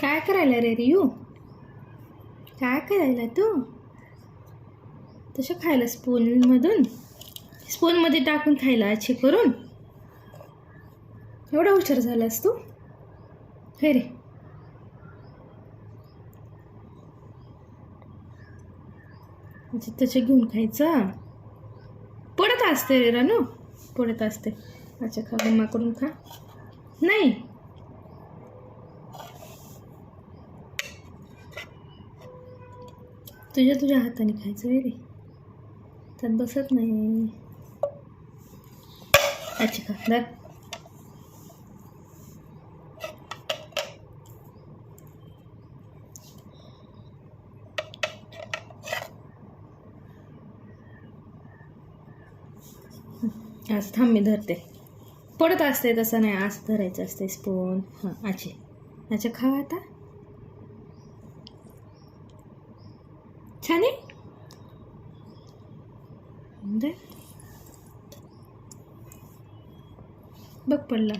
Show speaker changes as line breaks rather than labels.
काय करायला रे रियू? काय करायला तू? तसं खायला स्पूनमधून? स्पूनमध्ये टाकून खायला अच्छे करून? एवढा हुशार झालास तू? हे रे. म्हणजे त्याचे घेऊन खायचं. पडत असते रे रानू. पडत असते. अच्छा खा करून खा. नाही. तुझ्या तुझ्या हाताने खायचं रे. रे त्यात बसत नाही. अच्छा का? दाख आज थांब मी धरते. पडत असते तसं नाही आज धरायचं असते स्पून हां अच्छा अच्छा खा आता. छान आहे बघ पडला